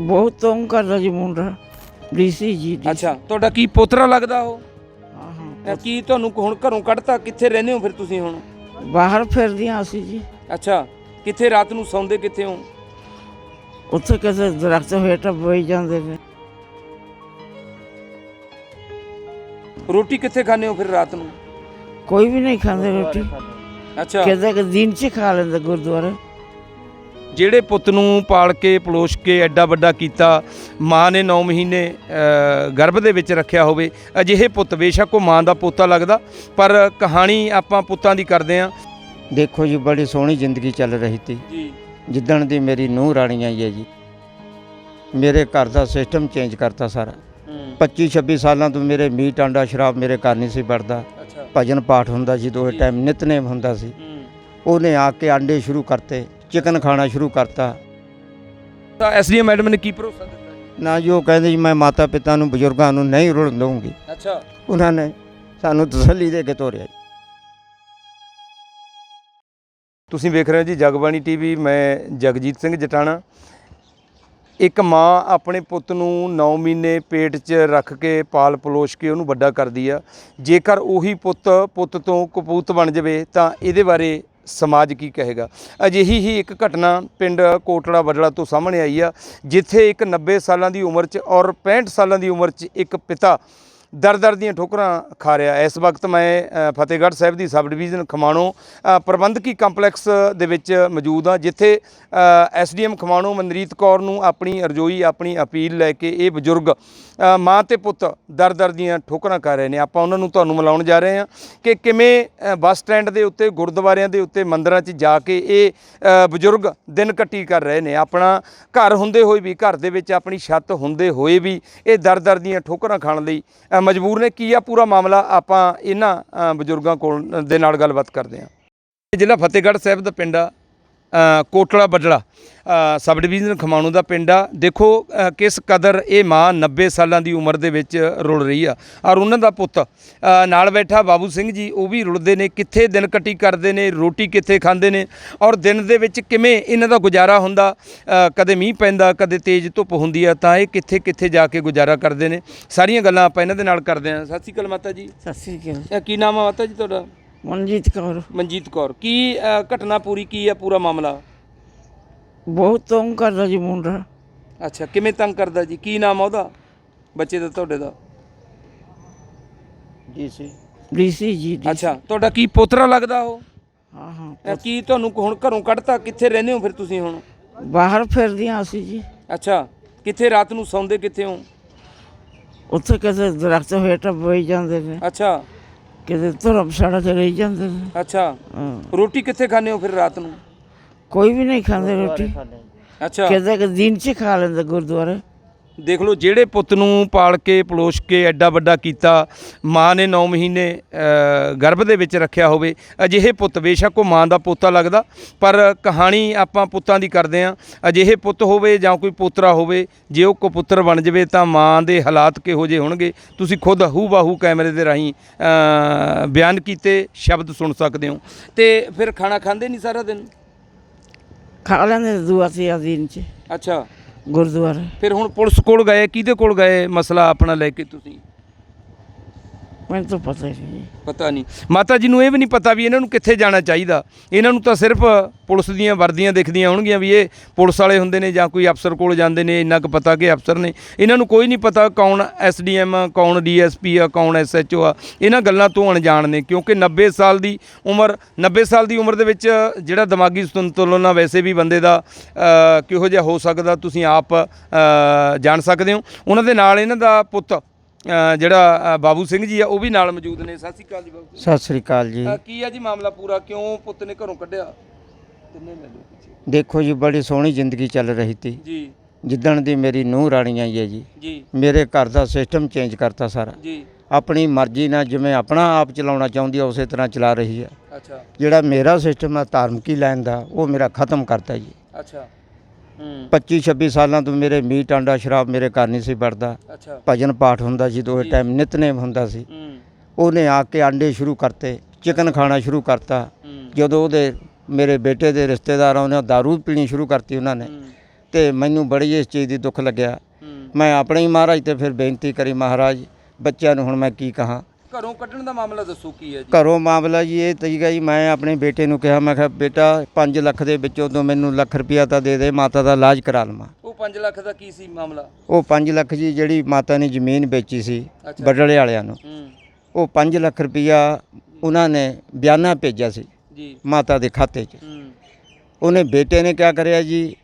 ਬਹੁਤ ਤੰਗ ਕਰਦਾ ਜੀ ਮੁੰਡਾ ਡੀਸੀ ਜੀ DC ਅੱਛਾ ਤੁਹਾਡਾ ਕੀ ਪੋਤਰਾ ਲੱਗਦਾ ਉਹ? ਹਾਂ ਹਾਂ ਕੀ ਤੁਹਾਨੂੰ ਹੁਣ ਘਰੋਂ ਕੱਢਤਾ? ਕਿੱਥੇ ਰਹਿੰਦੇ ਹੋ ਫਿਰ ਤੁਸੀਂ ਹੁਣ? ਬਾਹਰ ਫਿਰਦੀਆਂ ਅਸੀਂ ਜੀ। ਅੱਛਾ ਕਿੱਥੇ ਰਾਤ ਨੂੰ ਸੌਂਦੇ ਕਿੱਥੇ ਹੋ? ਉੱਥੇ ਕਿਸੇ ਦਰਖਤ ਹੇਠ ਬਈ ਜਾਂਦੇ ਨੇ। ਰੋਟੀ ਕਿੱਥੇ ਖਾਂਦੇ ਹੋ ਫਿਰ ਰਾਤ ਨੂੰ? ਕੋਈ ਵੀ ਨਹੀਂ ਖਾਂਦੇ ਰੋਟੀ। ਅੱਛਾ। ਕਿਤੇ ਕਿ ਦਿਨ ਚ ਖਾ ਲੈਂਦੇ ਗੁਰਦੁਆਰੇ। ਜਿਹੜੇ ਪੁੱਤ ਨੂੰ ਪਾਲ ਕੇ ਪਲੋਸ਼ ਕੇ ਐਡਾ ਵੱਡਾ ਕੀਤਾ ਮਾਂ ਨੇ 9 ਮਹੀਨੇ ਗਰਭ ਦੇ ਵਿੱਚ ਰੱਖਿਆ ਹੋਵੇ ਅਜਿਹੇ ਪੁੱਤ ਬੇਸ਼ੱਕ ਉਹ ਮਾਂ ਦਾ ਪੋਤਾ ਲੱਗਦਾ ਪਰ ਕਹਾਣੀ ਆਪਾਂ ਪੁੱਤਾਂ ਦੀ ਕਰਦੇ ਆਂ। ਦੇਖੋ ਜੀ ਬੜੀ ਸੋਹਣੀ ਜ਼ਿੰਦਗੀ ਚੱਲ ਰਹੀ ਤੀ। ਜੀ। ਜਿੱਦਣ ਦੀ ਮੇਰੀ ਨੂੰਹ ਰਾਣੀ ਆਈ ਹੈ ਜੀ ਮੇਰੇ ਘਰ ਦਾ ਸਿਸਟਮ ਚੇਂਜ ਕਰਤਾ ਸਾਰਾ। 25 26 ਸਾਲਾਂ ਤੋਂ ਮੇਰੇ ਮੀਟ ਆਂਡਾ ਸ਼ਰਾਬ ਮੇਰੇ ਘਰ ਨਹੀਂ ਸੀ ਵੜਦਾ। ਭਜਨ ਪਾਠ ਹੁੰਦਾ ਸੀ ਦੋਹੇ। ਟਾਈਮ ਨਿਤਨੇਮ ਹੁੰਦਾ ਸੀ। ਉਹਨੇ ਆ ਕੇ ਆਂਡੇ ਸ਼ੁਰੂ ਕਰਤੇ। ਚਿਕਨ ਖਾਣਾ ਸ਼ੁਰੂ ਕਰਤਾ। ਤਾਂ ਐਸਡੀਐਮ ਮੈਡਮ ਨੇ ਕੀ ਭਰੋਸਾ ਦਿੱਤਾ ਜੀ? ਨਾ ਜੀ ਉਹ ਕਹਿੰਦੇ ਜੀ ਮੈਂ ਮਾਤਾ ਪਿਤਾ ਨੂੰ ਬਜ਼ੁਰਗਾਂ ਨੂੰ ਨਹੀਂ ਰੁਲਣ ਦਊਂਗੀ। ਅੱਛਾ। ਉਹਨਾਂ ਨੇ ਸਾਨੂੰ ਤਸੱਲੀ ਦੇ ਕੇ ਤੋਰਿਆ ਜੀ। ਤੁਸੀਂ ਵੇਖ ਰਹੇ ਹੋ ਜੀ ਜਗਬਾਣੀ ਟੀਵੀ ਮੈਂ ਜਗਜੀਤ ਸਿੰਘ ਜਟਾਣਾ। ਇੱਕ ਮਾਂ ਆਪਣੇ ਪੁੱਤ ਨੂੰ 9 ਮਹੀਨੇ ਪੇਟ 'ਚ ਰੱਖ ਕੇ ਪਾਲ ਪਲੋਸ਼ ਕੇ ਉਹਨੂੰ ਵੱਡਾ ਕਰਦੀ ਆ। ਜੇਕਰ ਉਹੀ ਪੁੱਤ ਪੁੱਤ ਤੋਂ ਕਪੂਤ ਬਣ ਜਾਵੇ ਤਾਂ ਇਹਦੇ ਬਾਰੇ ਸਮਾਜ ਕੀ ਕਹੇਗਾ? ਅਜਿਹੀ ਹੀ ਇੱਕ ਘਟਨਾ ਪਿੰਡ ਕੋਟੜਾ ਬਦਲਾ ਤੋਂ ਸਾਹਮਣੇ ਆਈ ਆ, ਜਿੱਥੇ ਇੱਕ 90 ਸਾਲਾਂ ਦੀ ਉਮਰ 'ਚ ਔਰ 65 ਸਾਲਾਂ ਦੀ ਉਮਰ 'ਚ ਇੱਕ ਪਿਤਾ ਦਰ ਦਰ ਦੀਆਂ ਠੋਕਰਾਂ ਖਾ ਰਿਹਾ। ਇਸ ਵਕਤ ਮੈਂ ਫਤਿਹਗੜ੍ਹ ਸਾਹਿਬ ਦੀ ਸਬ ਡਿਵੀਜ਼ਨ ਖਮਾਣੋ ਪ੍ਰਬੰਧਕੀ ਕੰਪਲੈਕਸ ਦੇ ਵਿੱਚ ਮੌਜੂਦ ਹਾਂ, ਜਿੱਥੇ ਐਸਡੀਐਮ ਖਮਾਣੋ ਮਨਰੀਤ ਕੌਰ ਨੂੰ ਆਪਣੀ ਅਰਜ਼ੋਈ ਆਪਣੀ ਅਪੀਲ ਲੈ ਕੇ ਇਹ ਬਜ਼ੁਰਗ ਮਾਂ ਤੇ ਪੁੱਤ ਦਰ ਦਰ ਦੀਆਂ ਠੋਕਰਾਂ ਕਰ ਰਹੇ ਨੇ। ਆਪਾਂ ਉਹਨਾਂ ਨੂੰ ਤੁਹਾਨੂੰ ਮਿਲਾਉਣ ਜਾ ਰਹੇ ਹਾਂ ਕਿ ਕਿਵੇਂ ਬੱਸ ਸਟੈਂਡ ਦੇ ਉੱਤੇ, ਗੁਰਦੁਆਰਿਆਂ ਦੇ ਉੱਤੇ, ਮੰਦਰਾਂ 'ਚ ਜਾ ਕੇ ਇਹ ਬਜ਼ੁਰਗ ਦਿਨ ਕੱਟੀ ਕਰ ਰਹੇ ਨੇ। ਆਪਣਾ ਘਰ ਹੁੰਦੇ ਹੋਏ ਵੀ, ਘਰ ਦੇ ਵਿੱਚ ਆਪਣੀ ਛੱਤ ਹੁੰਦੇ ਹੋਏ ਵੀ ਇਹ ਦਰ ਦਰ ਦੀਆਂ ਠੋਕਰਾਂ ਖਾਣ ਲਈ ਮਜਬੂਰ ਨੇ ਕੀ ਆ, ਪੂਰਾ ਮਾਮਲਾ ਆਪਾਂ ਇਹਨਾਂ ਬਜ਼ੁਰਗਾਂ ਕੋਲ ਦੇ ਨਾਲ ਗੱਲਬਾਤ ਕਰਦੇ ਹਾਂ। ਜ਼ਿਲ੍ਹਾ ਫਤਿਹਗੜ੍ਹ ਸਾਹਿਬ ਦਾ ਪਿੰਡ ਆ। ਕੋਟਲਾ ਬੱਡਲਾ ਸਬ ਡਿਵੀਜ਼ਨ ਖਮਾਣੋ ਦਾ ਪਿੰਡ ਆ। ਦੇਖੋ ਕਿਸ ਕਦਰ ਇਹ ਮਾਂ 90 ਸਾਲਾਂ ਦੀ ਉਮਰ ਦੇ ਵਿੱਚ ਰੁਲ ਰਹੀ ਆ। ਔਰ ਉਹਨਾਂ ਦਾ ਪੁੱਤ ਨਾਲ ਬੈਠਾ ਬਾਬੂ ਸਿੰਘ ਜੀ ਉਹ ਵੀ ਰੁਲਦੇ ਨੇ। ਕਿੱਥੇ ਦਿਨ ਕੱਟੀ ਕਰਦੇ ਨੇ ਰੋਟੀ ਕਿੱਥੇ ਖਾਂਦੇ ਨੇ? ਔਰ ਦਿਨ ਦੇ ਵਿੱਚ ਕਿਵੇਂ ਇਹਨਾਂ ਦਾ ਗੁਜ਼ਾਰਾ ਹੁੰਦਾ? ਕਦੇ ਮੀਂਹ ਪੈਂਦਾ ਕਦੇ ਤੇਜ਼ ਧੁੱਪ ਹੁੰਦੀ ਆ ਤਾਂ ਇਹ ਕਿੱਥੇ ਕਿੱਥੇ ਜਾ ਕੇ ਗੁਜ਼ਾਰਾ ਕਰਦੇ ਨੇ? ਸਾਰੀਆਂ ਗੱਲਾਂ ਆਪਾਂ ਇਹਨਾਂ ਦੇ ਨਾਲ ਕਰਦੇ ਹਾਂ। ਸਤਿ ਸ਼੍ਰੀ ਅਕਾਲ ਮਾਤਾ ਜੀ। ਸਤਿ ਸ੍ਰੀ ਅਕਾਲ। ਕੀ ਨਾਮ ਆ ਮਾਤਾ ਜੀ ਤੁਹਾਡਾ? ਮਨਜੀਤ ਕੌਰ। ਮਨਜੀਤ ਕੌਰ ਕੀ ਅ, ਘਟਨਾ ਪੂਰੀ ਕੀ ਆ ਪੂਰਾ ਮਾਮਲਾ? ਬਹੁਤ ਤੰਗ ਕਰਦਾ ਜੀ ਮੁੰਡਾ। ਅੱਛਾ ਕਿਵੇਂ ਤੰਗ ਕਰਦਾ ਜੀ? ਕੀ ਨਾਮ ਆ ਉਹਦਾ? ਬੱਚੇ ਦਾ ਤੁਹਾਡੇ ਦਾ? ਜੀ ਸੀ ਡੀਸੀ ਜੀ ਅੱਛਾ ਤੁਹਾਡਾ ਕੀ ਪੋਤਰਾ ਲੱਗਦਾ ਉਹ? ਹਾਂ ਹਾਂ ਅ, ਕੀ ਤੁਹਾਨੂੰ ਹੁਣ ਘਰੋਂ ਕੱਢਤਾ? ਕਿੱਥੇ ਰਹਿੰਦੇ ਹੋ ਫਿਰ ਤੁਸੀਂ ਹੁਣ? ਬਾਹਰ ਫਿਰਦੀਆਂ ਅਸੀਂ ਜੀ। ਅੱਛਾ ਕਿੱਥੇ ਰਾਤ ਨੂੰ ਸੌਂਦੇ ਕਿੱਥੇ ਹੋ? ਉੱਥੇ ਕਿਸੇ ਦਰਖਤ ਹੇਠ ਬਈ ਜਾਂਦੇ ਨੇ। ਅੱਛਾ ਕਿਤੇ ਧਰਮਸ਼ਾਲਾ ਤੇ ਰਹੀ ਜਾਂਦੇ ਨੇ। ਅੱਛਾ। ਹਾਂ। ਰੋਟੀ ਕਿੱਥੇ ਖਾਂਦੇ ਹੋ ਫਿਰ ਰਾਤ ਨੂੰ? ਕੋਈ ਵੀ ਨਹੀਂ ਖਾਂਦੇ ਰੋਟੀ। ਅੱਛਾ। ਕਿਤੇ ਕਿ ਦਿਨ ਚ ਖਾ ਲੈਂਦੇ ਗੁਰਦੁਆਰੇ। ਦੇਖ ਲਓ ਜਿਹੜੇ ਪੁੱਤ ਨੂੰ ਪਾਲ ਕੇ ਪਲੋਸ਼ ਕੇ ਐਡਾ ਵੱਡਾ ਕੀਤਾ ਮਾਂ ਨੇ 9 ਮਹੀਨੇ ਗਰਭ ਦੇ ਵਿੱਚ ਰੱਖਿਆ ਹੋਵੇ ਅਜਿਹੇ ਪੁੱਤ ਬੇਸ਼ੱਕ ਉਹ ਮਾਂ ਦਾ ਪੋਤਾ ਲੱਗਦਾ ਪਰ ਕਹਾਣੀ ਆਪਾਂ ਪੁੱਤਾਂ ਦੀ ਕਰਦੇ ਆਂ ਅਜਿਹੇ ਪੁੱਤ ਹੋਵੇ ਜਾਂ ਕੋਈ ਪੋਤਰਾ ਹੋਵੇ ਜੇ ਉਹ ਕਪੁੱਤਰ ਬਣ ਜਾਵੇ ਤਾਂ ਮਾਂ ਦੇ ਹਾਲਾਤ ਕਿਹੋ ਜਿਹੇ ਹੋਣਗੇ? ਤੁਸੀਂ ਖੁਦ ਹੂ ਬਾਹੂ ਕੈਮਰੇ ਦੇ ਰਾਹੀਂ ਬਿਆਨ ਕੀਤੇ ਸ਼ਬਦ ਸੁਣ ਸਕਦੇ ਹੋ। ਤੇ ਫਿਰ ਖਾਣਾ ਖਾਂਦੇ ਨਹੀਂ ਸਾਰਾ ਦਿਨ? ਖਾ ਲੈਂਦੇ ਦੁਆ ਤੇ ਦਿਨ ਚ। ਅੱਛਾ। ਗੁਰਦੁਆਰਾ। ਫਿਰ ਹੁਣ ਪੁਲਿਸ ਕੋਲ ਗਏ ਕਿਹਦੇ ਕੋਲ ਗਏ? ਮਸਲਾ ਆਪਣਾ ਲੈ ਕੇ ਤੁਸੀਂ। ਮੈਨੂੰ ਤਾਂ ਪਤਾ ਹੀ ਨਹੀਂ। ਪਤਾ ਨਹੀਂ। ਮਾਤਾ ਜੀ ਨੂੰ ਇਹ ਵੀ ਨਹੀਂ ਪਤਾ ਵੀ ਇਹਨਾਂ ਨੂੰ ਕਿੱਥੇ ਜਾਣਾ ਚਾਹੀਦਾ। ਇਹਨਾਂ ਨੂੰ ਤਾਂ ਸਿਰਫ ਪੁਲਿਸ ਦੀਆਂ ਵਰਦੀਆਂ ਦਿਖਦੀਆਂ ਹੋਣਗੀਆਂ ਵੀ ਇਹ ਪੁਲਿਸ ਵਾਲੇ ਹੁੰਦੇ ਨੇ ਜਾਂ ਕੋਈ ਅਫਸਰ ਕੋਲ ਜਾਂਦੇ ਨੇ, ਇੰਨਾ ਕੁ ਪਤਾ ਕਿ ਅਫਸਰ ਨੇ। ਇਹਨਾਂ ਨੂੰ ਕੋਈ ਨਹੀਂ ਪਤਾ ਕੌਣ ਐਸਡੀਐਮ ਆ, ਕੌਣ ਡੀਐਸਪੀ ਆ, ਕੌਣ ਐਸਐਚਓ ਆ। ਇਹਨਾਂ ਗੱਲਾਂ ਤੋਂ ਅਣਜਾਣ ਨੇ, ਕਿਉਂਕਿ 90 ਸਾਲ ਦੀ ਉਮਰ 90 ਸਾਲ ਦੀ ਉਮਰ ਦੇ ਵਿੱਚ ਜਿਹੜਾ ਦਿਮਾਗੀ ਸੰਤੁਲਨ ਆ, ਵੈਸੇ ਵੀ ਬੰਦੇ ਦਾ ਕਿਹੋ ਜਿਹਾ ਹੋ ਸਕਦਾ, ਤੁਸੀਂ ਆਪ ਜਾਣ ਸਕਦੇ ਹੋ। ਉਹਨਾਂ ਦੇ ਨਾਲ ਇਹਨਾਂ ਦਾ ਪੁੱਤ ਜਿਹੜਾ ਬਾਬੂ ਸਿੰਘ ਜੀ ਆ ਉਹ ਵੀ ਨਾਲ ਮੌਜੂਦ ਨੇ। ਸਤਿ ਸ਼੍ਰੀ ਅਕਾਲ ਜੀ ਬਾਬੂ ਸਤਿ ਸ੍ਰੀ ਅਕਾਲ ਜੀ। ਕੀ ਆ ਜੀ ਮਾਮਲਾ ਪੂਰਾ? ਕਿਉਂ ਪੁੱਤ ਨੇ ਘਰੋਂ ਕੱਢਿਆ? ਤਿੰਨੇ ਲੈ ਲਓ ਪਿੱਛੇ। ਦੇਖੋ ਜੀ ਬੜੀ ਸੋਹਣੀ ਜ਼ਿੰਦਗੀ ਚੱਲ ਰਹੀ ਤੀ। ਜੀ। ਜਿੱਦਣ ਦੀ ਮੇਰੀ ਨੂੰਹ ਰਾਣੀ ਆਈ ਹੈ ਜੀ ਜੀ। ਮੇਰੇ ਘਰ ਦਾ ਸਿਸਟਮ ਚੇਂਜ ਕਰਤਾ ਸਾਰਾ। ਜੀ। ਆਪਣੀ ਮਰਜ਼ੀ ਨਾਲ ਜਿਵੇਂ ਆਪਣਾ ਆਪ ਚਲਾਉਣਾ ਚਾਹੁੰਦੀ ਆ ਉਸੇ ਤਰ੍ਹਾਂ ਚਲਾ ਰਹੀ ਹੈ ਅੱਛਾ। ਜਿਹੜਾ ਮੇਰਾ ਸਿਸਟਮ ਹੈ ਧਾਰਮਿਕੀ ਲੈਣ ਦਾ ਉਹ ਮੇਰਾ ਖਤਮ ਕਰਤਾ ਜੀ। ਅੱਛਾ। 25 26 ਸਾਲਾਂ ਤੋਂ ਮੇਰੇ ਮੀਟ ਆਂਡਾ ਸ਼ਰਾਬ ਮੇਰੇ ਘਰ ਨਹੀਂ ਸੀ ਵੜਦਾ। ਅੱਛਾ। ਭਜਨ ਪਾਠ ਹੁੰਦਾ ਸੀ ਦੋਹੇ ਜੀ। ਟਾਈਮ ਨਿਤਨੇਮ ਹੁੰਦਾ ਸੀ। ਹੂੰ। ਉਹਨੇ ਆ ਕੇ ਆਂਡੇ ਸ਼ੁਰੂ ਕਰਤੇ ਚਿਕਨ ਖਾਣਾ ਸ਼ੁਰੂ ਕਰਤਾ। ਜਦੋਂ ਉਹਦੇ ਮੇਰੇ ਬੇਟੇ ਦੇ ਰਿਸ਼ਤੇਦਾਰਾਂ ਨੇ ਦਾਰੂ ਪੀਣੀ ਸ਼ੁਰੂ ਕਰਤੀ ਉਹਨਾਂ ਨੇ। ਤੇ ਮੈਨੂੰ ਬੜੀ ਇਸ ਚੀਜ਼ ਦੀ ਦੁੱਖ ਲੱਗਿਆ। ਮੈਂ ਆਪਣੇ ਹੀ ਮਹਾਰਾਜ ਤੇ ਫਿਰ ਬੇਨਤੀ ਕਰੀ ਮਹਾਰਾਜ ਬੱਚਿਆਂ ਨੂੰ ਹੁਣ ਮੈਂ ਕੀ ਕਹਾਂ? ਘਰੋਂ ਕੱਢਣ ਦਾ ਮਾਮਲਾ ਦੱਸੋ ਕੀ ਹੈ ਜੀ? ਘਰੋਂ ਮਾਮਲਾ ਜੀ ਇਹ ਤੀਗਾ ਜੀ ਮੈਂ ਆਪਣੇ ਬੇਟੇ ਨੂੰ ਕਿਹਾ ਮੈਂ ਕਿਹਾ ਬੇਟਾ 5 ਲੱਖ ਦੇ ਵਿੱਚੋਂ ਤੋਂ ਮੈਨੂੰ ਲੱਖ ਰੁਪਇਆ ਤਾਂ ਦੇ ਦੇ ਮਾਤਾ ਦਾ ਇਲਾਜ ਕਰਾ ਲਵਾਂ। ਉਹ 5 ਲੱਖ ਦਾ ਕੀ ਸੀ ਮਾਮਲਾ? ਉਹ 5 ਲੱਖ ਜੀ ਜਿਹੜੀ ਮਾਤਾ ਨੇ ਜ਼ਮੀਨ ਵੇਚੀ ਸੀ ਅੱਛਾ। ਬਡਲੇ ਵਾਲਿਆਂ ਨੂੰ। ਹੂੰ। ਉਹ 5 ਲੱਖ ਰੁਪਇਆ ਉਹਨਾਂ ਨੇ ਬਿਆਨਾ ਭੇਜਿਆ ਸੀ ਜੀ। ਮਾਤਾ ਦੇ ਖਾਤੇ 'ਚ। ਹੂੰ। ਉਹਨੇ ਬੇਟੇ ਨੇ ਕਿਆ ਕਰਿਆ ਜੀ?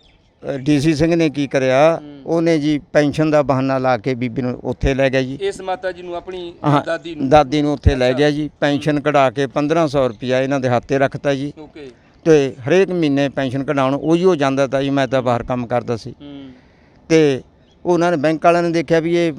ਡੀਸੀ ਸਿੰਘ ਨੇ ਕੀ ਕਰਿਆ। ਉਹਨੇ ਜੀ ਪੈਨਸ਼ਨ ਦਾ ਬਹਾਨਾ ਲਾ ਕੇ ਬੀਬੀ ਨੂੰ ਉੱਥੇ ਲੈ ਗਿਆ ਜੀ। ਇਸ ਮਾਤਾ ਜੀ ਨੂੰ ਆਪਣੀ ਹਾਂ, ਦਾਦੀ ਨੂੰ? ਦਾਦੀ ਨੂੰ ਉੱਥੇ ਲੈ ਗਿਆ ਜੀ। ਪੈਨਸ਼ਨ ਕਢਾ ਕੇ 1500 ਰੁਪਇਆ ਇਹਨਾਂ ਦੇ ਹੱਥੇ ਰੱਖਤਾ ਜੀ। ਓਕੇ। ਤੇ ਹਰੇਕ ਮਹੀਨੇ ਪੈਨਸ਼ਨ ਕਢਾਉਣ ਉਹੀ ਹੋ ਜਾਂਦਾ ਤਾਂ ਜੀ ਮੈਂ ਤਾਂ ਬਾਹਰ ਕੰਮ ਕਰਦਾ ਸੀ। ਹੂੰ। ਤੇ ਉਹਨਾਂ ਨੇ ਬੈਂਕ ਵਾਲਿਆਂ ਨੇ ਦੇਖਿਆ ਵੀ ਇਹ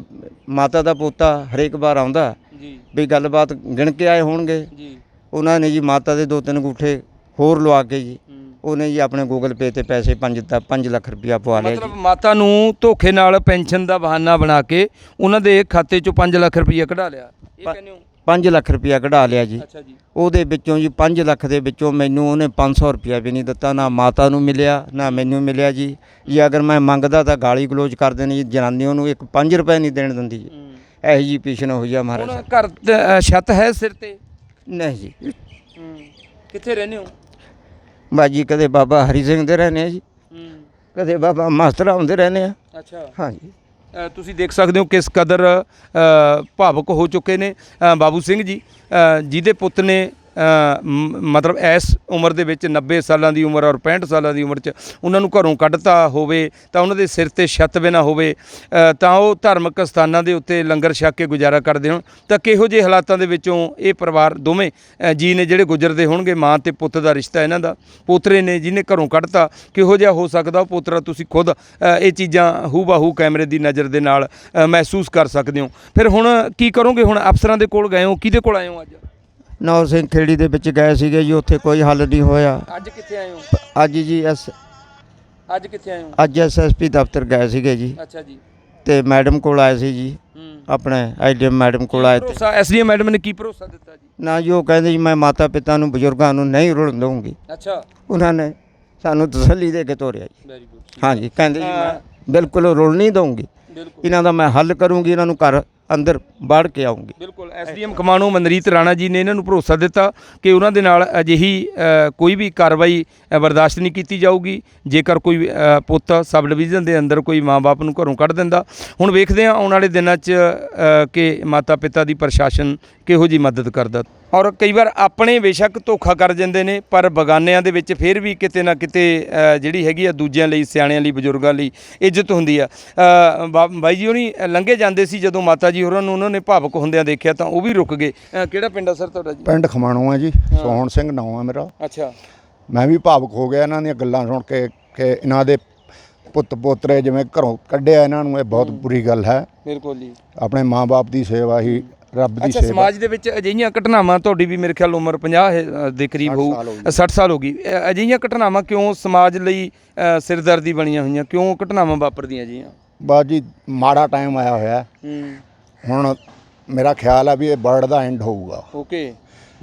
ਮਾਤਾ ਦਾ ਪੋਤਾ ਹਰੇਕ ਵਾਰ ਆਉਂਦਾ। ਜੀ। ਵੀ ਗੱਲਬਾਤ ਗਿਣ ਕੇ ਆਏ ਹੋਣਗੇ। ਜੀ। ਉਹਨਾਂ ਨੇ ਜੀ ਮਾਤਾ ਦੇ ਦੋ ਤਿੰਨ ਗੁੱਠੇ ਹੋਰ ਲਵਾ ਕੇ ਜੀ। ਹੂੰ। ਉਹਨੇ ਜੀ ਆਪਣੇ ਗੂਗਲ ਪੇ ਤੇ ਪੈਸੇ 5 ਤਾਂ 5 ਲੱਖ ਰੁਪਇਆ ਪਵਾ ਲਿਆ ਮਤਲਬ ਜੀ ਮਾਤਾ ਨੂੰ ਧੋਖੇ ਨਾਲ ਪੈਨਸ਼ਨ ਦਾ ਬਹਾਨਾ ਬਣਾ ਕੇ ਉਹਨਾਂ ਦੇ ਖਾਤੇ ਚੋਂ 5 ਲੱਖ ਰੁਪਏ ਕਢਾ ਲਿਆ। ਇਹ ਕਹਿੰਦੇ ਹੋ? 5 ਲੱਖ ਰੁਪਇਆ ਕਢਾ ਲਿਆ ਜੀ। ਅੱਛਾ ਜੀ। ਉਹਦੇ ਵਿੱਚੋਂ ਜੀ 5 ਲੱਖ ਦੇ ਵਿੱਚੋਂ ਮੈਨੂੰ ਉਹਨੇ 500 ਰੁਪਇਆ ਵੀ ਨਹੀਂ ਦਿੱਤਾ ਨਾ ਮਾਤਾ ਨੂੰ ਮਿਲਿਆ ਨਾ ਮੈਨੂੰ ਮਿਲਿਆ ਜੀ। ਜੇ ਅਗਰ ਮੈਂ ਮੰਗਦਾ ਤਾਂ ਗਾਲੀ ਗਲੋਚ ਕਰਦੇ ਨੇ ਜੀ ਜਨਾਨੀਆਂ ਨੂੰ ਇੱਕ 5 ਰੁਪਏ ਨਹੀਂ ਦੇਣ ਦਿੰਦੀ ਜੀ। ਇਹੋ ਜੀ ਪਿਛਨ ਹੋਈ ਆ ਮਹਾਰਾਜ ਹੁਣ ਘਰ ਤੇ, ਅ, ਛੱਤ ਹੈ ਸਿਰ ਤੇ? ਨਹੀਂ ਜੀ। ਕਿੱਥੇ ਰਹਿੰਦੇ ਹੋ? ਬਾਜੀ ਕਦੇ ਬਾਬਾ ਹਰੀ ਸਿੰਘ ਦੇ ਰਹਨੇ ਆ ਜੀ। ਹੂੰ। ਕਦੇ ਬਾਬਾ ਮਾਸਟਰ ਆਉਂਦੇ ਰਹਨੇ ਆ। ਅੱਛਾ। ਹਾਂਜੀ। ਅ, ਤੁਸੀਂ ਦੇਖ ਸਕਦੇ ਹੋ ਕਿਸ ਕਦਰ ਅ, ਭਾਵੁਕ ਹੋ ਚੁੱਕੇ ਨੇ ਅ, ਬਾਬੂ ਸਿੰਘ ਜੀ। ਅ, ਜਿਹਦੇ ਪੁੱਤ ਨੇ ਮਤਲਬ ਇਸ ਉਮਰ ਦੇ ਵਿੱਚ 90 ਸਾਲਾਂ ਦੀ ਉਮਰ ਔਰ 65 ਸਾਲਾਂ ਦੀ ਉਮਰ 'ਚ ਉਹਨਾਂ ਨੂੰ ਘਰੋਂ ਕੱਢਤਾ ਹੋਵੇ ਤਾਂ ਉਹਨਾਂ ਦੇ ਸਿਰ ਤੇ ਛੱਤ ਵੀ ਨਾ ਹੋਵੇ ਤਾਂ ਉਹ ਧਾਰਮਿਕ ਸਥਾਨਾਂ ਦੇ ਉੱਤੇ ਲੰਗਰ ਛਕ ਕੇ ਗੁਜ਼ਾਰਾ ਕਰਦੇ ਹੋਣ। ਤਾਂ ਕਿਹੋ ਜਿਹੇ ਹਾਲਾਤਾਂ ਦੇ ਵਿੱਚੋਂ ਇਹ ਪਰਿਵਾਰ ਦੋਵੇਂ ਅ, ਜੀ ਨੇ ਜਿਹੜੇ ਗੁਜ਼ਰਦੇ ਹੋਣਗੇ ਮਾਂ ਤੇ ਪੁੱਤ ਦਾ ਰਿਸ਼ਤਾ ਇਹਨਾਂ ਦਾ ਪੋਤਰੇ ਨੇ ਜਿਹਨੇ ਘਰੋਂ ਕੱਢਤਾ ਕਿਹੋ ਜਿਹਾ ਹੋ ਸਕਦਾ ਉਹ ਪੋਤਰਾ ਤੁਸੀਂ ਖੁਦ ਇਹ ਚੀਜ਼ਾਂ ਹੂ ਬਾਹੂ ਕੈਮਰੇ ਦੀ ਨਜ਼ਰ ਦੇ ਨਾਲ ਮਹਿਸੂਸ ਕਰ ਸਕਦੇ ਹੋ। ਫਿਰ ਹੁਣ ਕੀ ਕਰੋਗੇ? ਹੁਣ ਅਫਸਰਾਂ ਦੇ ਕੋਲ ਗਏ ਹੋ ਕਿਹਦੇ ਕੋਲ ਆਏ ਹੋ ਅੱਜ? ਨੌਰ ਸਿੰਘ ਖੇੜੀ ਦੇ ਵਿੱਚ ਗਏ ਸੀਗੇ ਜੀ ਉੱਥੇ ਕੋਈ ਹੱਲ ਨਹੀਂ ਹੋਇਆ। ਅੱਜ ਕਿੱਥੇ ਆਏ ਹੋ? ਅੱਜ ਜੀ ਐਸ ਅੱਜ ਕਿੱਥੇ ਆਏ ਹੋ? ਅੱਜ ਐਸਐਸਪੀ ਦਫ਼ਤਰ ਗਏ ਸੀਗੇ ਜੀ। ਅੱਛਾ ਜੀ। ਤੇ ਮੈਡਮ ਕੋਲ ਆਏ ਸੀ ਜੀ। ਆਪਣੇ ਆਈਡੀਐਮ ਮੈਡਮ ਕੋਲ ਆਏ ਤੇ ਭਰੋਸਾ ਐਸਡੀਐਮ ਮੈਡਮ ਨੇ ਕੀ ਭਰੋਸਾ ਦਿੱਤਾ ਜੀ? ਨਾ ਜੀ ਉਹ ਕਹਿੰਦੇ ਜੀ ਮੈਂ ਮਾਤਾ ਪਿਤਾ ਨੂੰ ਬਜ਼ੁਰਗਾਂ ਨੂੰ ਨਹੀਂ ਰੁਲਣ ਦਊਂਗੀ। ਅੱਛਾ। ਉਹਨਾਂ ਨੇ ਸਾਨੂੰ ਤਸੱਲੀ ਦੇ ਕੇ ਤੋਰਿਆ ਜੀ। ਵੈਰੀ ਗੁੱਡ ਹਾਂਜੀ ਕਹਿੰਦੇ ਜੀ ਮੈਂ ਬਿਲਕੁਲ ਰੁਲ ਨਹੀਂ ਦਊਂਗੀ। ਬਿਲਕੁਲ। ਇਹਨਾਂ ਦਾ ਮੈਂ ਹੱਲ ਕਰੂੰਗੀ ਇਹਨਾਂ ਨੂੰ ਘਰ ਅੰਦਰ ਵੜ ਕੇ ਆਉਂਗੇ। ਬਿਲਕੁਲ, ਐਸਡੀਐਮ ਕਮਾਣੋ ਮਨਰੀਤ ਰਾਣਾ ਜੀ ਨੇ ਇਹਨਾਂ ਨੂੰ ਭਰੋਸਾ ਦਿੱਤਾ ਕਿ ਉਹਨਾਂ ਦੇ ਨਾਲ ਅਜਿਹੀ ਕੋਈ ਵੀ ਕਾਰਵਾਈ ਬਰਦਾਸ਼ਤ ਨਹੀਂ ਕੀਤੀ ਜਾਊਗੀ। ਜੇਕਰ ਕੋਈ ਪੁੱਤ ਸਬ ਡਿਵੀਜ਼ਨ ਦੇ ਅੰਦਰ ਕੋਈ ਮਾਂ-ਬਾਪ ਨੂੰ ਘਰੋਂ ਕੱਢ ਦਿੰਦਾ। ਹੁਣ ਵੇਖਦੇ ਹਾਂ ਆਉਣ ਵਾਲੇ ਦਿਨਾਂ 'ਚ ਕਿ ਮਾਤਾ-ਪਿਤਾ ਦੀ ਪ੍ਰਸ਼ਾਸਨ ਕਿਹੋ ਜੀ ਮਦਦ ਕਰਦਾ। ਔਰ ਕਈ ਵਾਰ ਆਪਣੇ ਬੇਸ਼ੱਕ ਧੋਖਾ ਕਰ ਜਾਂਦੇ ਨੇ ਪਰ ਬਗਾਨਿਆਂ ਦੇ ਵਿੱਚ ਫਿਰ ਵੀ ਕਿਤੇ ਨਾ ਕਿਤੇ ਜਿਹੜੀ ਹੈਗੀ ਆ ਦੂਜਿਆਂ ਲਈ ਸਿਆਣਿਆਂ ਲਈ ਬਜ਼ੁਰਗਾਂ ਲਈ ਇੱਜ਼ਤ ਹੁੰਦੀ ਆ। ਬਾਈ ਜੀ ਹੋਣੀ ਲੰਘੇ ਜਾਂਦੇ ਸੀ ਜਦੋਂ ਮਾਤਾ ਜੀ ਹੋਰਾਂ ਨੂੰ ਉਹਨਾਂ ਨੇ ਭਾਵਕ ਹੁੰਦਿਆਂ ਦੇਖਿਆ ਤਾਂ ਉਹ ਵੀ ਰੁਕ ਗਏ। ਕਿਹੜਾ ਪਿੰਡ ਆ ਸਰ ਤੁਹਾਡਾ ਜੀ? ਪਿੰਡ ਖਮਾਣੋ ਆ ਜੀ ਸੋਹਣ ਸਿੰਘ ਨਾਮ ਆ ਮੇਰਾ। ਅੱਛਾ। ਮੈਂ ਵੀ ਭਾਵੁਕ ਹੋ ਗਿਆ ਇਹਨਾਂ ਦੀਆਂ ਗੱਲਾਂ ਸੁਣ ਕੇ ਕਿ ਇਹਨਾਂ ਦੇ ਪੁੱਤ ਪੋਤਰੇ ਜਿਵੇਂ ਘਰੋਂ ਕੱਢਿਆ ਇਹਨਾਂ ਨੂੰ ਇਹ ਬਹੁਤ ਬੁਰੀ ਗੱਲ ਹੈ। ਬਿਲਕੁਲ ਜੀ। ਆਪਣੇ ਮਾਪੇ ਦੀ ਸੇਵਾ ਹੀ ਰੱਬ ਦੀ ਅੱਛਾ ਸੇਵਾ। ਸਮਾਜ ਦੇ ਵਿੱਚ ਅਜਿਹੀਆਂ ਘਟਨਾਵਾਂ ਤੁਹਾਡੀ ਵੀ ਮੇਰੇ ਖਿਆਲ ਉਮਰ 50 ਹੈ, ਅ, ਦੇ ਕਰੀਬ 60 ਹੋਊ ਸਾਲ ਹੋ ਗਈ। ਅ, 60 ਸਾਲ ਹੋ ਗਈ। ਅਜਿਹੀਆਂ ਘਟਨਾਵਾਂ ਕਿਉਂ ਸਮਾਜ ਲਈ ਅ, ਸਿਰਦਰਦੀ ਬਣੀਆਂ ਹੋਈਆਂ? ਕਿਉਂ ਘਟਨਾਵਾਂ ਵਾਪਰਦੀਆਂ ਅਜਿਹੀਆਂ? ਬਾਅਦ ਜੀ ਮਾੜਾ ਟਾਈਮ ਆਇਆ ਹੋਇਆ। ਹੈ। ਹੂੰ ਹੁਣ ਮੇਰਾ ਖਿਆਲ ਹੈ ਵੀ ਇਹ ਵਰਲਡ ਦਾ ਐਂਡ ਹੋਊਗਾ। ਓਕੇ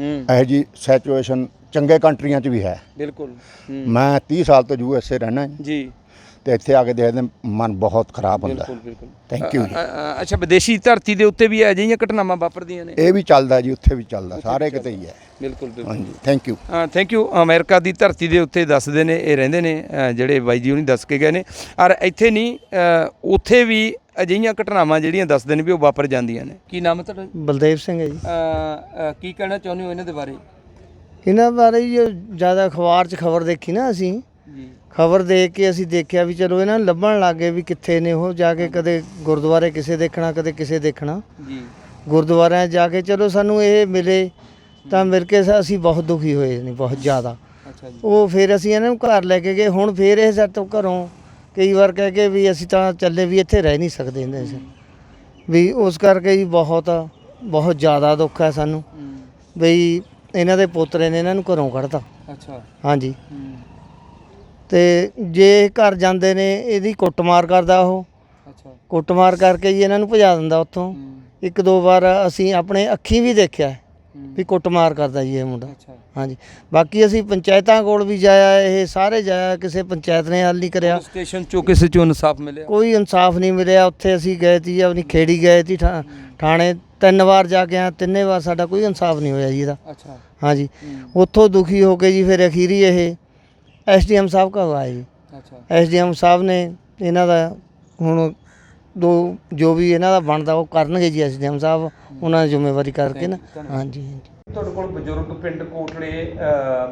ਹੂੰ। ਇਹੋ ਜੀ ਸਿਚੁਏਸ਼ਨ ਚੰਗੇ ਕੰਟਰੀਆਂ 'ਚ ਵੀ ਹੈ। ਬਿਲਕੁਲ ਹੂੰ। ਮੈਂ 30 ਸਾਲ ਤੋਂ ਯੂਐਸਏ ਰਹਿਣਾ ਜੀ। ਤੇ ਇੱਥੇ ਆ ਕੇ ਦੇਖਦੇ ਮਨ ਬਹੁਤ ਖਰਾਬ ਹੁੰਦਾ ਬਿਲਕੁਲ ਬਿਲਕੁਲ। ਥੈਂਕ ਯੂ ਜੀ। ਅ, ਅ, ਅੱਛਾ ਵਿਦੇਸ਼ੀ ਧਰਤੀ ਦੇ ਉੱਤੇ ਵੀ ਅਜਿਹੀਆਂ ਘਟਨਾਵਾਂ ਵਾਪਰਦੀਆਂ ਨੇ? ਇਹ ਵੀ ਚੱਲਦਾ ਜੀ ਉੱਥੇ ਵੀ ਚੱਲਦਾ ਸਾਰੇ ਕਿਤੇ ਹੀ ਹੈ। ਬਿਲਕੁਲ ਬਿਲਕੁਲ। ਹਾਂਜੀ thank you thank you America ਦੀ ਧਰਤੀ ਦੇ ਉੱਤੇ ਦੱਸਦੇ ਨੇ ਇਹ ਰਹਿੰਦੇ ਨੇ ਅ, ਜਿਹੜੇ ਬਾਈ ਜੀ ਉਹਨੀ ਦੱਸ ਕੇ ਗਏ ਨੇ। ਔਰ ਇੱਥੇ ਨਹੀਂ ਅ, ਉੱਥੇ ਵੀ ਅਜਿਹੀਆਂ ਘਟਨਾਵਾਂ ਜਿਹੜੀਆਂ ਦੱਸਦੇ ਨੇ ਵੀ ਉਹ ਵਾਪਰ ਜਾਂਦੀਆਂ ਨੇ। ਕੀ ਨਾਮ ਹੈ ਤੁਹਾਡਾ ਬਲਦੇਵ ਸਿੰਘ ਹੈ ਜੀ। ਅ, ਅ, ਕੀ ਕਹਿਣਾ ਚਾਹੁੰਦੇ ਹੋ ਇਹਨਾਂ ਦੇ ਬਾਰੇ? ਇਹਨਾਂ ਬਾਰੇ ਜੀ ਜ਼ਿਆਦਾ ਅਖਬਾਰ 'ਚ ਖਬਰ ਦੇਖੀ ਨਾ ਅਸੀਂ। ਖਬਰ ਦੇਖ ਕੇ ਅਸੀਂ ਦੇਖਿਆ ਵੀ ਚਲੋ ਇਹਨਾਂ ਨੂੰ ਲੱਭਣ ਲੱਗੇ ਵੀ ਕਿੱਥੇ ਨੇ ਉਹ ਜਾ ਕੇ ਕਦੇ ਗੁਰਦੁਆਰੇ ਕਿਸੇ ਦੇਖਣਾ ਕਦੇ ਕਿਸੇ ਦੇਖਣਾ। ਜੀ। ਗੁਰਦੁਆਰਿਆਂ ਜਾ ਕੇ ਚਲੋ ਸਾਨੂੰ ਇਹ ਮਿਲੇ ਤਾਂ ਮਿਲ ਕੇ ਅਸੀਂ ਬਹੁਤ ਦੁਖੀ ਹੋਏ ਨੇ ਬਹੁਤ ਜ਼ਿਆਦਾ। ਅੱਛਾ ਜੀ। ਉਹ ਫਿਰ ਅਸੀਂ ਇਹਨਾਂ ਨੂੰ ਘਰ ਲੈ ਕੇ ਗਏ ਹੁਣ ਫਿਰ ਇਹ ਸਾਡੇ ਤੋਂ ਘਰੋਂ ਕਈ ਵਾਰ ਕਹਿ ਕੇ ਵੀ ਅਸੀਂ ਤਾਂ ਚੱਲੇ ਵੀ ਇੱਥੇ ਰਹਿ ਨਹੀਂ ਸਕਦੇ ਇਹਦੇ 'ਚ ਵੀ ਉਸ ਕਰਕੇ ਜੀ ਬਹੁਤ ਬਹੁਤ ਜ਼ਿਆਦਾ ਦੁੱਖ ਹੈ ਸਾਨੂੰ। ਹੂੰ। ਬਈ ਇਹਨਾਂ ਦੇ ਪੋਤਰੇ ਨੇ ਇਹਨਾਂ ਨੂੰ ਘਰੋਂ ਕੱਢਤਾ। ਅੱਛਾ। ਹਾਂਜੀ। ਹੂੰ। ਤੇ ਜੇ ਘਰ ਜਾਂਦੇ ਨੇ ਇਹਦੀ ਕੁੱਟਮਾਰ ਕਰਦਾ ਉਹ। ਅੱਛਾ। ਕੁੱਟਮਾਰ ਕਰਕੇ ਜੀ ਇਹਨਾਂ ਨੂੰ ਭਜਾ ਦਿੰਦਾ ਉੱਥੋਂ। ਇੱਕ ਦੋ ਵਾਰ ਅਸੀਂ ਆਪਣੇ ਅੱਖੀਂ ਵੀ ਦੇਖਿਆ ਹੈ। ਵੀ ਕੁੱਟਮਾਰ ਕਰਦਾ ਜੀ ਇਹ ਮੁੰਡਾ। ਹਾਂਜੀ। ਬਾਕੀ ਅਸੀਂ ਪੰਚਾਇਤਾਂ ਕੋਲ ਵੀ ਜਾਇਆ ਇਹ ਸਾਰੇ ਜਾਇਆ ਕਿਸੇ ਪੰਚਾਇਤ ਨੇ ਹੱਲ ਨਹੀਂ ਕਰਿਆ। ਸਟੇਸ਼ਨ ਚੋਂ ਕਿਸੇ ਚੋਂ ਇਨਸਾਫ ਮਿਲਿਆ? ਕੋਈ ਇਨਸਾਫ ਨਹੀਂ ਮਿਲਿਆ। ਉੱਥੇ ਅਸੀਂ ਗਏ ਤੀ ਆਪਣੀ ਖੇੜੀ ਗਏ ਤੀ ਥਾ- ਥਾਣੇ ਤਿੰਨ ਵਾਰ ਜਾ ਕੇ ਆ ਤਿੰਨੇ ਵਾਰ ਸਾਡਾ ਕੋਈ ਇਨਸਾਫ ਨਹੀਂ ਹੋਇਆ ਜੀ ਇਹਦਾ। ਅੱਛਾ। ਹਾਂਜੀ। ਉੱਥੋਂ ਦੁਖੀ ਹੋ ਕੇ ਜੀ ਫਿਰ ਅਖੀਰੀ ਇਹ ਐਸਡੀਐਮ ਸਾਹਿਬ ਕੋਲ ਆਏ ਜੀ। ਅੱਛਾ। ਐਸਡੀਐਮ ਸਾਹਿਬ ਨੇ ਇਹਨਾਂ ਦਾ ਹੁਣ ਦੋ ਜੋ ਵੀ ਇਹਨਾਂ ਦਾ ਬਣਦਾ ਉਹ ਕਰਨਗੇ ਜੀ ਐਸਡੀਐਮ ਸਾਹਿਬ ਉਹਨਾਂ ਦੀ ਜ਼ਿੰਮੇਵਾਰੀ ਕਰਕੇ ਨਾ। ਹਾਂਜੀ ਹਾਂਜੀ। ਤੁਹਾਡੇ ਕੋਲ ਬਜ਼ੁਰਗ ਪਿੰਡ ਕੋਟਲੇ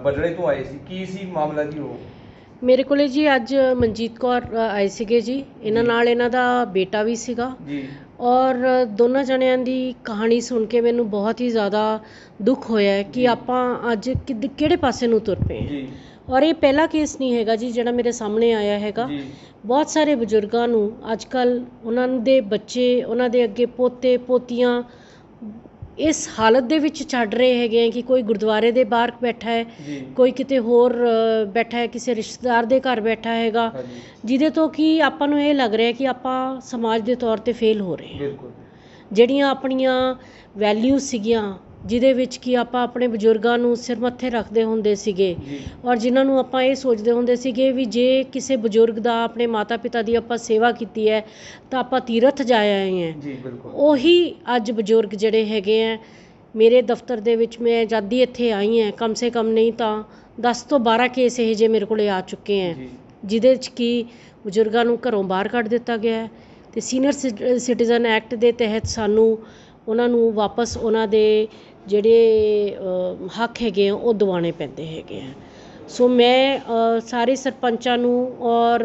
ਬਦਲੇ ਤੋਂ ਆਏ ਸੀ। ਕੀ ਸੀ ਮਾਮਲਾ ਜੀ ਉਹ? ਮੇਰੇ ਕੋਲੇ ਜੀ ਅੱਜ ਮਨਜੀਤ ਕੌਰ ਅ, ਆਏ ਸੀਗੇ ਜੀ। ਇਹਨਾਂ ਨਾਲ ਇਹਨਾਂ ਦਾ ਬੇਟਾ ਵੀ ਸੀਗਾ। ਜੀ। ਔਰ ਦੋਨਾਂ ਜਣਿਆਂ ਦੀ ਕਹਾਣੀ ਸੁਣ ਕੇ ਮੈਨੂੰ ਬਹੁਤ ਹੀ ਜ਼ਿਆਦਾ ਦੁੱਖ ਹੋਇਆ ਹੈ ਕਿ ਆਪਾਂ ਅੱਜ ਕਿੱਦ- ਕਿਹੜੇ ਪਾਸੇ ਨੂੰ ਤੁਰ ਪਏ ਹਾਂ। ਜੀ। ਔਰ ਇਹ ਪਹਿਲਾ ਕੇਸ ਨਹੀਂ ਹੈਗਾ ਜੀ ਜਿਹੜਾ ਮੇਰੇ ਸਾਹਮਣੇ ਆਇਆ ਹੈਗਾ। ਬਹੁਤ ਸਾਰੇ ਬਜ਼ੁਰਗਾਂ ਨੂੰ ਅੱਜ ਕੱਲ ਉਹਨਾਂ ਦੇ ਬੱਚੇ ਉਹਨਾਂ ਦੇ ਅੱਗੇ ਪੋਤੇ ਪੋਤੀਆਂ ਇਸ ਹਾਲਤ ਦੇ ਵਿੱਚ ਛੱਡ ਰਹੇ ਹੈਗੇ ਕਿ ਕੋਈ ਗੁਰਦੁਆਰੇ ਦੇ ਬਾਹਰ ਬੈਠਾ ਹੈ ਕੋਈ ਕਿਤੇ ਹੋਰ ਬੈਠਾ ਹੈ ਕਿਸੇ ਰਿਸ਼ਤੇਦਾਰ ਦੇ ਘਰ ਬੈਠਾ ਹੈਗਾ। ਜਿਹਦੇ ਤੋਂ ਕਿ ਆਪਾਂ ਨੂੰ ਇਹ ਲੱਗ ਰਿਹਾ ਕਿ ਆਪਾਂ ਸਮਾਜ ਦੇ ਤੌਰ ਤੇ ਫੇਲ ਹੋ ਰਹੇ ਹਾਂ। ਜਿਹੜੀਆਂ ਆਪਣੀਆਂ ਵੈਲਿਊ ਸੀਗੀਆਂ ਜਿਹਦੇ ਵਿੱਚ ਕਿ ਆਪਾਂ ਆਪਣੇ ਬਜ਼ੁਰਗਾਂ ਨੂੰ ਸਿਰ ਮੱਥੇ ਰੱਖਦੇ ਹੁੰਦੇ ਸੀਗੇ। ਔਰ ਜਿਨ੍ਹਾਂ ਨੂੰ ਆਪਾਂ ਇਹ ਸੋਚਦੇ ਹੁੰਦੇ ਸੀਗੇ ਵੀ ਜੇ ਕਿਸੇ ਬਜ਼ੁਰਗ ਦਾ ਆਪਣੇ ਮਾਤਾ ਪਿਤਾ ਦੀ ਆਪਾਂ ਸੇਵਾ ਕੀਤੀ ਹੈ ਤਾਂ ਆਪਾਂ ਤੀਰਥ ਜਾ ਆਏ ਹਾਂ। ਜੀ ਬਿਲਕੁਲ। ਉਹੀ ਅੱਜ ਬਜ਼ੁਰਗ ਜਿਹੜੇ ਹੈਗੇ ਆ ਮੇਰੇ ਦਫ਼ਤਰ ਦੇ ਵਿੱਚ ਮੈਂ ਜਦ ਹੀ ਇੱਥੇ ਆਈ ਹਾਂ ਕਮ ਸੇ ਕਮ ਨਹੀਂ ਤਾਂ 10 ਤੋਂ 12 ਕੇਸ ਇਹ ਜੇ ਮੇਰੇ ਕੋਲੇ ਆ ਚੁੱਕੇ ਹੈ। ਜਿਹਦੇ ਵਿੱਚ ਕਿ ਬਜ਼ੁਰਗਾਂ ਨੂੰ ਘਰੋਂ ਬਾਹਰ ਕੱਢ ਦਿੱਤਾ ਗਿਆ ਹੈ ਤੇ ਸੀਨੀਅਰ ਸਿਟੀਜ਼ਨ ਐਕਟ ਦੇ ਤਹਿਤ ਸਾਨੂੰ ਉਹਨਾਂ ਨੂੰ ਵਾਪਸ ਉਹਨਾਂ ਦੇ ਜਿਹੜੇ ਹੱਕ ਹੈਗੇ ਆ, ਉਹ ਦਿਵਾਉਣੇ ਪੈਂਦੇ ਹੈਗੇ ਆ। ਸੋ ਮੈਂ ਸਾਰੇ ਸਰਪੰਚਾਂ ਨੂੰ ਔਰ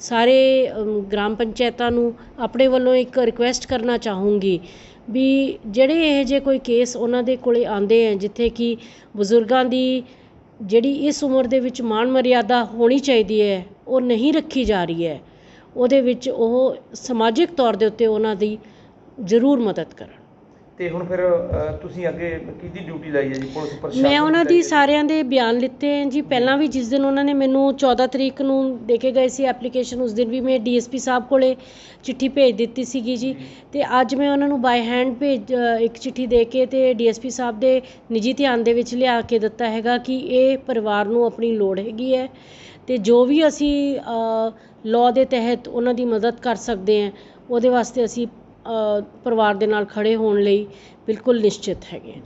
ਸਾਰੇ ਗ੍ਰਾਮ ਪੰਚਾਇਤਾਂ ਨੂੰ ਆਪਣੇ ਵੱਲੋਂ ਇੱਕ ਰਿਕੁਐਸਟ ਕਰਨਾ ਚਾਹੂੰਗੀ ਵੀ ਜਿਹੜੇ ਇਹ ਜਿਹੇ ਕੋਈ ਕੇਸ ਉਹਨਾਂ ਦੇ ਕੋਲ ਆਉਂਦੇ ਆ, ਜਿੱਥੇ ਕਿ ਬਜ਼ੁਰਗਾਂ ਦੀ ਜਿਹੜੀ ਇਸ ਉਮਰ ਦੇ ਵਿੱਚ ਮਾਣ ਮਰਿਆਦਾ ਹੋਣੀ ਚਾਹੀਦੀ ਹੈ, ਉਹ ਨਹੀਂ ਰੱਖੀ ਜਾ ਰਹੀ ਹੈ, ਉਹਦੇ ਵਿੱਚ ਉਹ ਸਮਾਜਿਕ ਤੌਰ ਦੇ ਉੱਤੇ ਉਹਨਾਂ ਦੀ ਜ਼ਰੂਰ ਮਦਦ ਕਰਨ। ਤੇ ਹੁਣ ਫਿਰ ਅ, ਤੁਸੀਂ ਅੱਗੇ ਕਿਹਦੀ ਡਿਊਟੀ ਲਾਈ ਹੈ ਜੀ? ਪੁਲਿਸ ਪ੍ਰਸ਼ਾਸਨ ਮੈਂ ਉਹਨਾਂ ਦੀ? ਸਾਰਿਆਂ ਦੇ ਬਿਆਨ ਲਿੱਤੇ ਹੈ ਜੀ। ਪਹਿਲਾਂ ਵੀ ਜਿਸ ਦਿਨ ਉਹਨਾਂ ਨੇ ਮੈਨੂੰ 14 ਤਰੀਕ ਨੂੰ ਦੇ ਕੇ ਗਏ ਸੀ ਐਪਲੀਕੇਸ਼ਨ ਉਸ ਦਿਨ ਵੀ ਮੈਂ ਡੀਐਸਪੀ ਸਾਹਿਬ ਕੋਲੇ ਚਿੱਠੀ ਭੇਜ ਦਿੱਤੀ ਸੀਗੀ ਜੀ। ਤੇ ਅੱਜ ਮੈਂ ਉਹਨਾਂ ਨੂੰ ਬਾਈ ਹੈਂਡ ਭੇਜ ਅ, ਇੱਕ ਚਿੱਠੀ ਦੇ ਕੇ ਤੇ ਡੀਐਸਪੀ ਸਾਹਿਬ ਦੇ ਨਿੱਜੀ ਧਿਆਨ ਦੇ ਵਿੱਚ ਲਿਆ ਕੇ ਦਿੱਤਾ ਹੈਗਾ ਕਿ ਇਹ ਪਰਿਵਾਰ ਨੂੰ ਆਪਣੀ ਲੋੜ ਹੈਗੀ ਹੈ ਤੇ ਜੋ ਵੀ ਅਸੀਂ ਲਾਅ ਦੇ ਤਹਿਤ ਉਹਨਾਂ ਦੀ ਮਦਦ ਕਰ ਸਕਦੇ ਹਾਂ ਉਹਦੇ ਵਾਸਤੇ ਅਸੀਂ ਪਰਿਵਾਰ ਦੇ ਨਾਲ ਖੜ੍ਹੇ ਹੋਣ ਲਈ ਬਿਲਕੁਲ ਨਿਸ਼ਚਿਤ ਹੈਗੇ